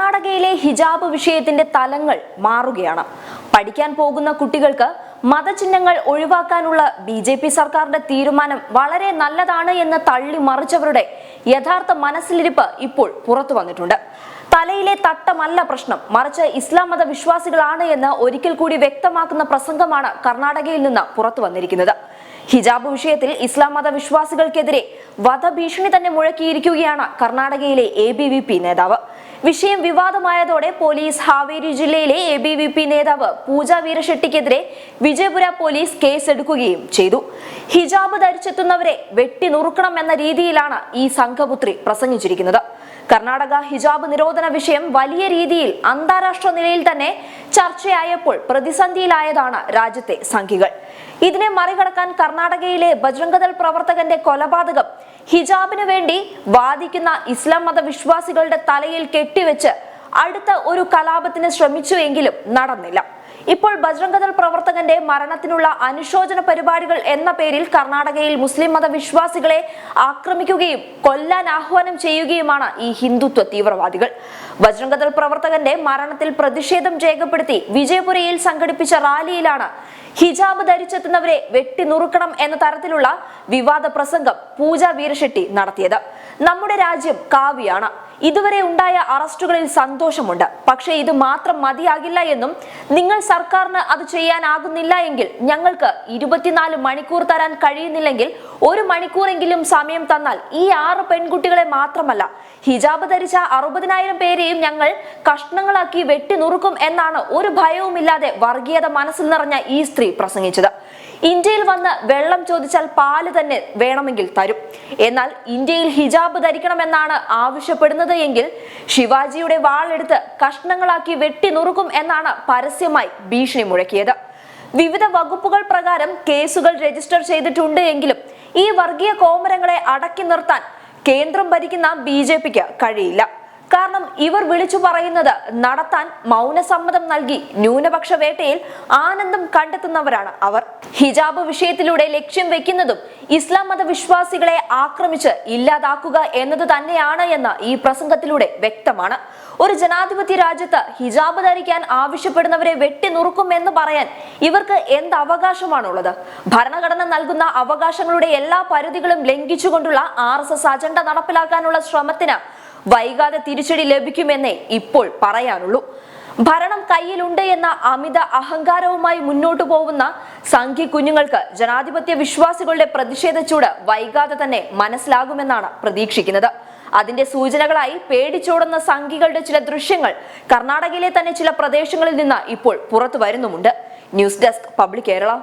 കർണാടകയിലെ ഹിജാബ് വിഷയത്തിന്റെ തലങ്ങൾ മാറുകയാണ്. പഠിക്കാൻ പോകുന്ന കുട്ടികൾക്ക് മതചിഹ്നങ്ങൾ ഒഴിവാക്കാനുള്ള ബി ജെ പി സർക്കാരിന്റെ തീരുമാനം വളരെ നല്ലതാണ് എന്ന് തള്ളി മറിച്ചവരുടെ യഥാർത്ഥ മനസ്സിലിരിപ്പ് ഇപ്പോൾ പുറത്തു വന്നിട്ടുണ്ട്. തലയിലെ തട്ടമല്ല പ്രശ്നം മറിച്ച് ഇസ്ലാം മത വിശ്വാസികളാണ് എന്ന് ഒരിക്കൽ കൂടി വ്യക്തമാക്കുന്ന പ്രസംഗമാണ് കർണാടകയിൽ നിന്ന് പുറത്തു വന്നിരിക്കുന്നത്. ഹിജാബ് വിഷയത്തിൽ ഇസ്ലാം മത വിശ്വാസികൾക്കെതിരെ വധഭീഷണി തന്നെ മുഴക്കിയിരിക്കുകയാണ് കർണാടകയിലെ എ ബി വി പി നേതാവ്. വിഷയം വിവാദമായതോടെ പോലീസ് ഹാവേരി ജില്ലയിലെ എ ബി വി പി നേതാവ് പൂജ വീരശെട്ടിക്കെതിരെ വിജയപുര പോലീസ് കേസെടുക്കുകയും ചെയ്തു. ഹിജാബ് ധരിച്ചെത്തുന്നവരെ വെട്ടി നുറുക്കണം എന്ന രീതിയിലാണ് ഈ സംഘപുത്രി പ്രസംഗിച്ചിരിക്കുന്നത്. കർണാടക ഹിജാബ് നിരോധന വിഷയം വലിയ രീതിയിൽ അന്താരാഷ്ട്ര നിലയിൽ തന്നെ ചർച്ചയായപ്പോൾ പ്രതിസന്ധിയിലായതാണ് രാജ്യത്തെ സംഘികൾ ഇതിനെ മറികടക്കാൻ കർണാടകയിലെ ബജ്രംഗദൾ പ്രവർത്തകന്റെ കൊലപാതകം ഹിജാബിന് വേണ്ടി വാദിക്കുന്ന ഇസ്ലാം മത വിശ്വാസികളുടെ തലയിൽ കെട്ടിവെച്ച് അടുത്ത ഒരു കലാപത്തിന് ശ്രമിച്ചു എങ്കിലും നടന്നില്ല. ഇപ്പോൾ ബജ്രംഗദൾ പ്രവർത്തകന്റെ മരണത്തിനുള്ള അനുശോചന പരിപാടികൾ എന്ന പേരിൽ കർണാടകയിൽ മുസ്ലിം മതവിശ്വാസികളെ ആക്രമിക്കുകയും കൊല്ലാൻ ആഹ്വാനം ചെയ്യുകയുമാണ് ഈ ഹിന്ദുത്വ തീവ്രവാദികൾ. ബജ്രംഗദൾ പ്രവർത്തകന്റെ മരണത്തിൽ പ്രതിഷേധം രേഖപ്പെടുത്തി വിജയപുരയിൽ സംഘടിപ്പിച്ച റാലിയിലാണ് ഹിജാബ് ധരിച്ചെത്തുന്നവരെ വെട്ടി നുറുക്കണം എന്ന തരത്തിലുള്ള വിവാദ പ്രസംഗം പൂജ വീരശെട്ടി നടത്തിയത്. നമ്മുടെ രാജ്യം കാവ്യാണ്. ഇതുവരെ ഉണ്ടായ അറസ്റ്റുകളിൽ സന്തോഷമുണ്ട്. പക്ഷേ ഇത് മാത്രം മതിയാകില്ല എന്നും നിങ്ങൾ സർക്കാരിന് അത് ചെയ്യാനാകുന്നില്ല എങ്കിൽ ഞങ്ങൾക്ക് ഇരുപത്തിനാല് മണിക്കൂർ തരാൻ കഴിയുന്നില്ലെങ്കിൽ ഒരു മണിക്കൂറെങ്കിലും സമയം തന്നാൽ ഈ ആറ് പെൺകുട്ടികളെ മാത്രമല്ല ഹിജാബ് ധരിച്ച അറുപതിനായിരം പേരെയും ഞങ്ങൾ കഷ്ണങ്ങളാക്കി വെട്ടി നുറുക്കും എന്നാണ് ഒരു ഭയവുമില്ലാതെ വർഗീയത മനസ്സിൽ നിറഞ്ഞ ഈ സ്ത്രീ പ്രസംഗിച്ചത്. ഇന്ത്യയിൽ വന്ന് വെള്ളം ചോദിച്ചാൽ പാൽ തന്നെ വേണമെങ്കിൽ തരും. എന്നാൽ ഇന്ത്യയിൽ ഹിജാബ് ധരിക്കണമെന്നാണ് ആവശ്യപ്പെടുന്നത് എങ്കിൽ ശിവാജിയുടെ വാളെടുത്ത് കഷ്ണങ്ങളാക്കി വെട്ടി നുറുക്കും എന്നാണ് പരസ്യമായി ഭീഷണി മുഴക്കിയത്. വിവിധ വകുപ്പുകൾ പ്രകാരം കേസുകൾ രജിസ്റ്റർ ചെയ്തിട്ടുണ്ട് എങ്കിലും ഈ വർഗീയ കോമരങ്ങളെ അടക്കി നിർത്താൻ കേന്ദ്രം ഭരിക്കുന്ന ബി കഴിയില്ല. കാരണം ഇവർ വിളിച്ചു പറയുന്നത് നടത്താൻ മൗനസമ്മതം നൽകി ന്യൂനപക്ഷ വേട്ടയിൽ ആനന്ദം കണ്ടെത്തുന്നവരാണ് അവർ. ഹിജാബ് വിഷയത്തിലൂടെ ലക്ഷ്യം വെക്കുന്നതും ഇസ്ലാം മത വിശ്വാസികളെ ആക്രമിച്ച് ഇല്ലാതാക്കുക എന്നത് തന്നെയാണ് എന്ന് ഈ പ്രസംഗത്തിലൂടെ വ്യക്തമാണ്. ഒരു ജനാധിപത്യ രാജ്യത്ത് ഹിജാബ് ധരിക്കാൻ ആവശ്യപ്പെടുന്നവരെ വെട്ടി നുറുക്കും എന്ന് പറയാൻ ഇവർക്ക് എന്ത് അവകാശമാണുള്ളത്? ഭരണഘടന നൽകുന്ന അവകാശങ്ങളുടെ എല്ലാ പരിധികളും ലംഘിച്ചുകൊണ്ടുള്ള ആർ എസ് എസ് അജണ്ട നടപ്പിലാക്കാനുള്ള ശ്രമത്തിന് വൈകാതെ തിരിച്ചടി ലഭിക്കുമെന്നേ ഇപ്പോൾ പറയാനുള്ളൂ. ഭരണം കയ്യിലുണ്ട് എന്ന അമിത അഹങ്കാരവുമായി മുന്നോട്ടു പോകുന്ന സംഘി കുഞ്ഞുങ്ങൾക്ക് ജനാധിപത്യ വിശ്വാസികളുടെ പ്രതിഷേധ ചൂട് വൈകാതെ തന്നെ മനസ്സിലാകുമെന്നാണ് പ്രതീക്ഷിക്കുന്നത്. അതിന്റെ സൂചനകളായി പേടിച്ചോടുന്ന സംഘികളുടെ ചില ദൃശ്യങ്ങൾ കർണാടകയിലെ തന്നെ ചില പ്രദേശങ്ങളിൽ നിന്ന് ഇപ്പോൾ പുറത്തു വരുന്നുമുണ്ട്. News desk public Kerala.